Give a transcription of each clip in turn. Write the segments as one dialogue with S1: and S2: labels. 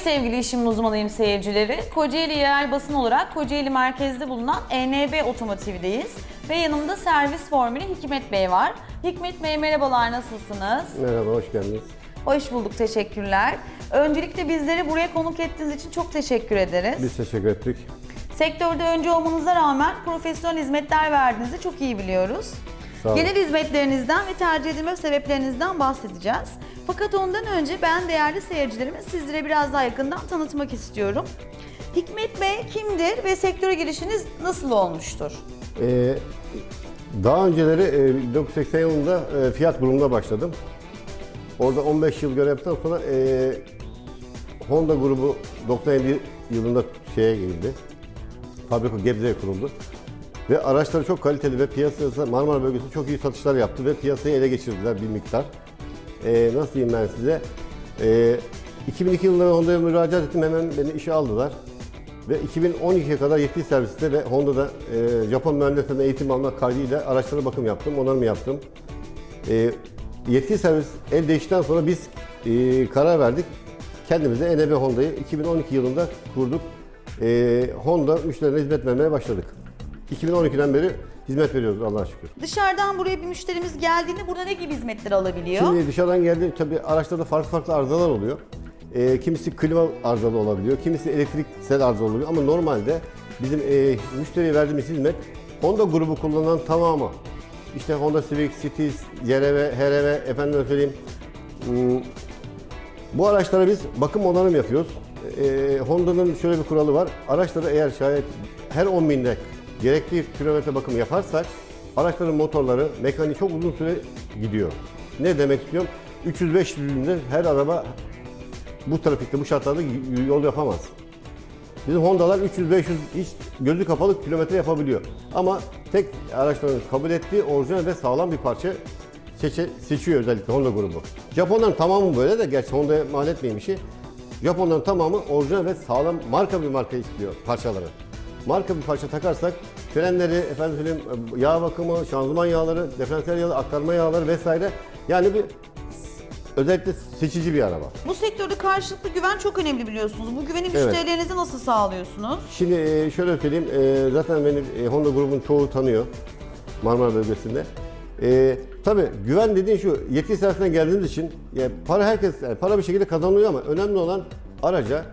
S1: sevgili işimin uzmanıyım seyircileri. Kocaeli yerel basın olarak Kocaeli merkezde bulunan ENB Otomotiv'deyiz. Ve yanımda servis formülü Hikmet Bey var. Hikmet Bey merhabalar nasılsınız?
S2: Merhaba, hoş geldiniz.
S1: Hoş bulduk bu Öncelikle bizleri buraya konuk ettiğiniz için çok teşekkür ederiz.
S2: Biz teşekkür ettik.
S1: Sektörde önce olmanıza rağmen profesyonel hizmetler verdiğinizi çok iyi biliyoruz.
S2: Sağ.
S1: Genel hizmetlerinizden ve tercih edilme sebeplerinizden bahsedeceğiz. Fakat ondan önce ben değerli seyircilerimi sizlere biraz daha yakından tanıtmak istiyorum. Hikmet Bey kimdir ve sektöre girişiniz nasıl olmuştur?
S2: Ee, daha önceleri e, 1980 yılında e, Fiat grubunda başladım. Orada 15 yıl görev yaptıktan sonra e, Honda grubu 97 yılında şeye girdi. Fabrika Gebze'ye kuruldu. Ve araçları çok kaliteli ve piyasası Marmara bölgesinde çok iyi satışlar yaptı ve piyasayı ele geçirdiler bir miktar. Ee, nasıl diyeyim ben size? Ee, 2002 yılında Honda'ya müracaat ettim hemen beni işe aldılar. Ve 2012'ye kadar yetkili serviste ve Honda'da e, Japon mühendislerine eğitim almak kaydıyla araçlara bakım yaptım, onarım yaptım. E, yetkili servis el değiştikten sonra biz e, karar verdik. Kendimize ENB Honda'yı 2012 yılında kurduk. E, Honda müşterilerine hizmet vermeye başladık. 2012'den beri hizmet veriyoruz Allah'a şükür.
S1: Dışarıdan buraya bir müşterimiz geldiğinde burada ne gibi hizmetler alabiliyor?
S2: Şimdi dışarıdan geldi tabii araçlarda farklı farklı arızalar oluyor. Ee, kimisi klima arızalı olabiliyor, kimisi elektriksel arızalı olabiliyor ama normalde bizim e, müşteriye verdiğimiz hizmet Honda grubu kullanan tamamı. İşte Honda Civic, Cities, YRV, HRV, efendim söyleyeyim. hmm, bu araçlara biz bakım onarım yapıyoruz. Ee, Honda'nın şöyle bir kuralı var. Araçlara eğer şayet her 10 binde gerekli kilometre bakımı yaparsak araçların motorları, mekaniği çok uzun süre gidiyor. Ne demek istiyorum? 300-500 binde her araba bu trafikte, bu şartlarda yol yapamaz. Bizim Honda'lar 300-500 hiç gözü kapalı kilometre yapabiliyor. Ama tek araçların kabul ettiği orijinal ve sağlam bir parça seçe, seçiyor özellikle Honda grubu. Japonların tamamı böyle de gerçi Honda'ya mal etmeyen bir şey. Japonların tamamı orijinal ve sağlam marka bir marka istiyor parçaları. Marka bir parça takarsak frenleri, efendim söyleyeyim, yağ bakımı, şanzıman yağları, diferansiyel yağları, aktarma yağları vesaire. Yani bir özellikle seçici bir araba.
S1: Bu sektörde karşılıklı güven çok önemli biliyorsunuz. Bu güveni
S2: Evet.
S1: müşterilerinize nasıl sağlıyorsunuz?
S2: Şimdi e, şöyle söyleyeyim, e, zaten beni e, Honda grubun çoğu tanıyor Marmara bölgesinde. E, tabii güven dediğin şu, yetki servisinden geldiğimiz için yani para herkes, yani para bir şekilde kazanılıyor ama önemli olan araca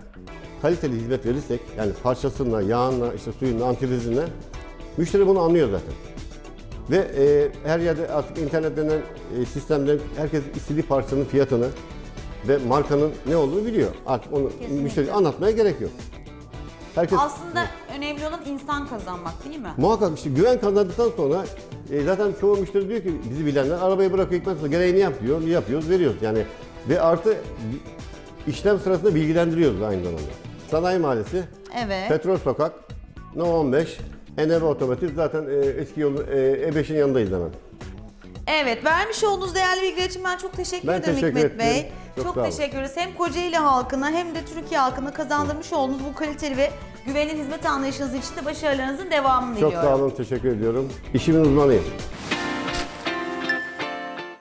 S2: kaliteli hizmet verirsek, yani parçasıyla, yağınla, işte suyunla, antifrizinle, müşteri bunu anlıyor zaten. Ve e, her yerde artık internet denen e, sistemde herkes istediği parçanın fiyatını ve markanın ne olduğunu biliyor. Artık onu
S1: Kesinlikle.
S2: müşteri anlatmaya gerek yok. Herkes
S1: Aslında önemli olan insan kazanmak değil mi?
S2: Muhakkak işte güven kazandıktan sonra e, zaten çoğu müşteri diyor ki bizi bilenler arabayı bırakıyor gitmez sonra gereğini yap diyor. Yapıyoruz, veriyoruz yani. Ve artı işlem sırasında bilgilendiriyoruz aynı zamanda. Sanayi Mahallesi,
S1: Evet.
S2: Petrol Sokak, No 15, Enerji Otomotiv zaten e, eski yolun e, E5'in yanındayız hemen.
S1: Evet, vermiş olduğunuz değerli bilgiler için ben çok teşekkür
S2: Ben
S1: ederim
S2: teşekkür
S1: Hikmet Bey.
S2: ettim. Çok
S1: Çok,
S2: sağ olun.
S1: teşekkür ederiz. Hem Kocaeli halkına hem de Türkiye halkına kazandırmış olduğunuz bu kaliteli ve güvenilir hizmet anlayışınız için de başarılarınızın devamını
S2: Çok
S1: diliyorum.
S2: sağ olun, teşekkür ediyorum. İşimin uzmanıyım.